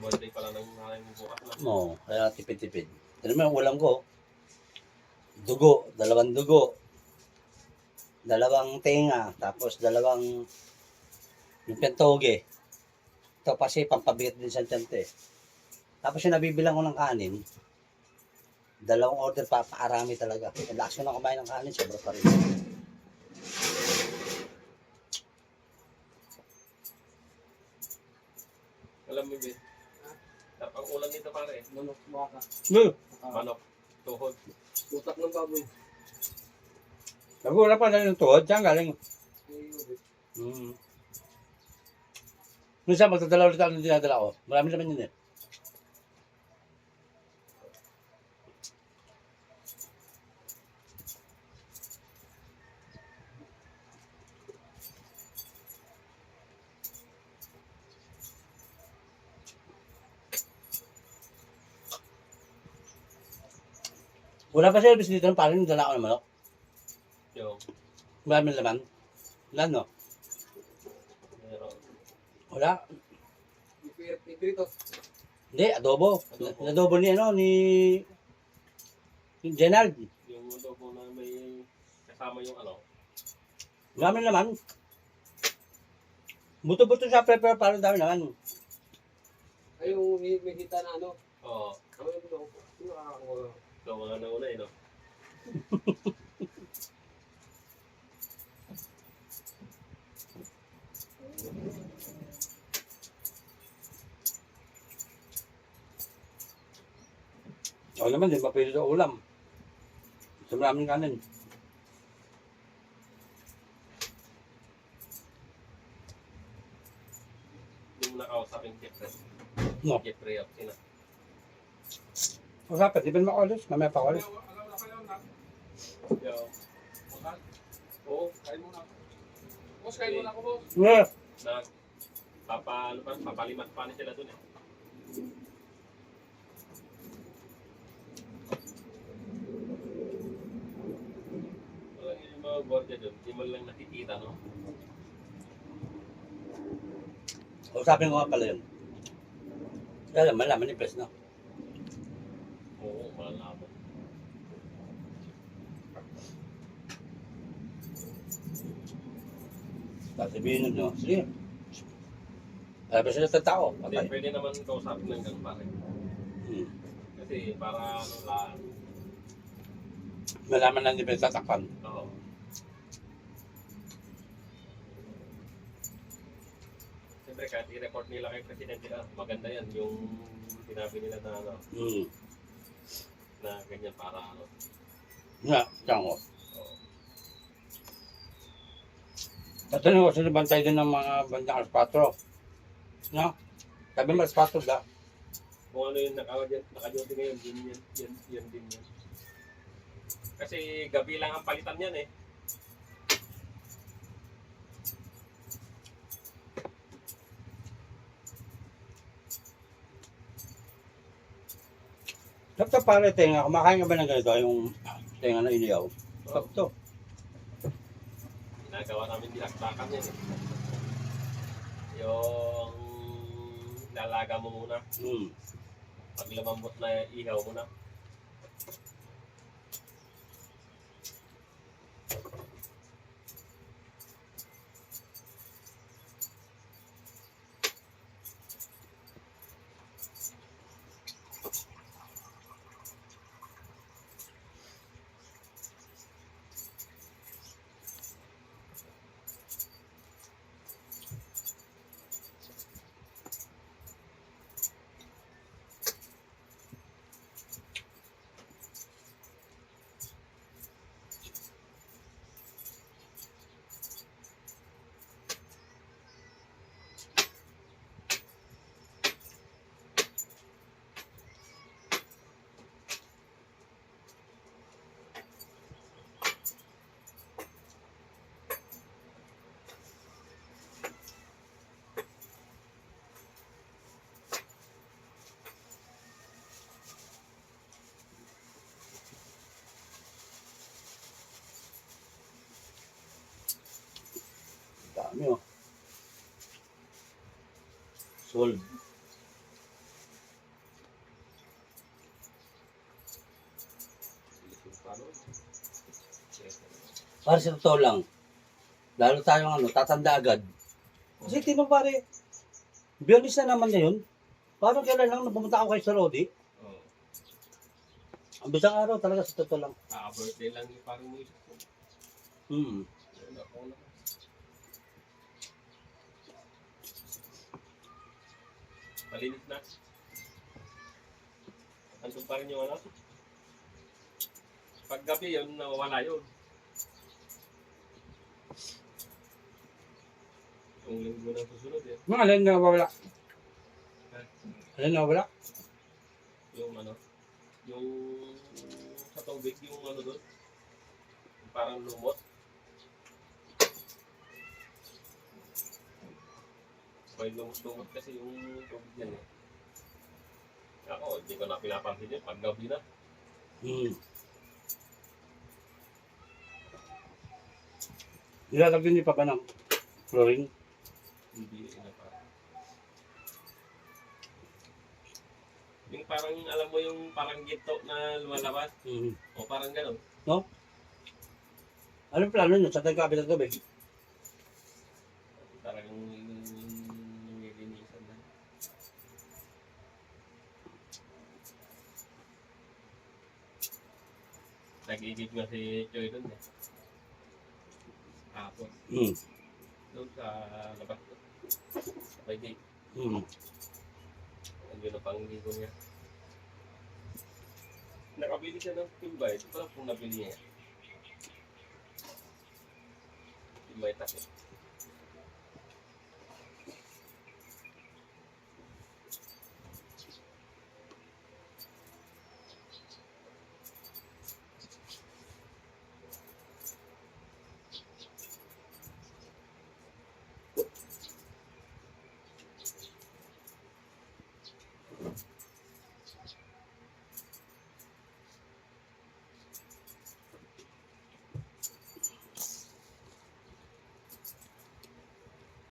Birthday pala ng nanay mo bukas na. Oo, kaya tipid-tipid. Tignan mo ulam ko. Dugo, dalawang dugo. Dalawang tenga, tapos dalawang yung pentoge. Ito kasi pampabigat din sa tiyante. Tapos yung nabibilang ko ng kanin, dalawang order pa, paarami talaga. Ang lakas ko na kumain ng kanin, sobra pa rin. Alam mo yun. Ang ulam nito pare. Manok, baka. Ah, Manok. Tuhod. utak ng baboy. Nagula pa na yung tuhod, saan galing? Mm. Minsan magdadala ulit ako ng dinadala ko. Marami naman yun eh. Wala pa service dito ng parang dala ko ng manok. Yung. Marami naman. Wala no? Meron. Wala. Iprito. Hindi, adobo. Adobo. Adobo ni ano, ni ni Gerald. Yung adobo na may kasama yung ano. Marami naman. Buto-buto siya, pero parang dami naman. Ay, yung may, may kita na ano. Oo. Ano yun ito? Sino nakakakuha? Ikaw mga nauna eh no. O naman, di ba pwede sa ulam? Sa maraming kanin. Yung nakausapin Jeffrey. No. Jeffrey of sina. Dapat, di ba makawalis? Mamaya pa. Yung. Oo. Kain muna ako. Boss, kain muna ako, boss. Yeah. Nag papa, ano pa, papalimat pa ni sila dun eh. Walang yung mga gwardiya dun, di mo lang nakikita, no? Usapin ko nga pala yun. Kaya malaman ni Pres, no? Oo, malalaman. Sasabihin nun, no? Sige. Sabi sila sa tao. Hindi, Patay. pwede naman kausapin ng ganun pare. Hmm. Kasi para ano lang, Malaman na ni Pres tatakpan. oo. Siyempre kahit i-report nila kay Presidente ah, maganda yan yung sinabi nila na ano, Hmm. Na ganyan para ano. Nga, tiyan ko. Oo. Tatanong ko sila bantay din ng mga bandang alas 4. No? Sabi mo alas 4 da. Kung ano yung naka- naka-duty ngayon, yun yan, yan, yan din yan. Kasi gabi lang ang palitan yan eh. Tapos pare tenga, kumakain ka ba ng ganito? Yung tenga na iniyaw. Sakto. Ginagawa namin dilaktakan yan eh. Yung lalaga mo muna. Hmm. Pag lumambot na ihaw mo na. Dami oh. Sold. Para sa totoo lang. Lalo tayong ano, tatanda agad. Kasi tinong pare, Biyernes na naman ngayon. Parang kailan lang pumunta ako kay Sarodi. Oo. Ang bisang araw talaga sa totoo lang. Ah, birthday lang yung parang mo. Hmm. Yun ako. Malinis na. Andun pa rin yung ano? Pag gabi yun, nawawala yun. Yung linggo na susunod eh. Mga alin na wala. Alin na wala? Yung ano, yung sa tubig, yung ano doon. Parang lumot. May lumot-lumot kasi yung tubig yan eh. Ako, hindi ko na pinapansin yun pag gabi na. Hmm. Nilalagyan niyo pa ba ng flooring? Hindi na parang. Yung parang, alam mo yung parang ginto na lumalabas? Hmm. O parang gano'n. Anong plano niyo sa tagkabi ng gabi? Parang nilinisan na. Nag-igib nga si Choy doon eh. Tapos, Hmm. doon sa labas ko. Sa may gate. Hmm. Andun na pang ligo niya. Nakabili siya ng timbay. Ito pala kung nabili niya. Timbay takip.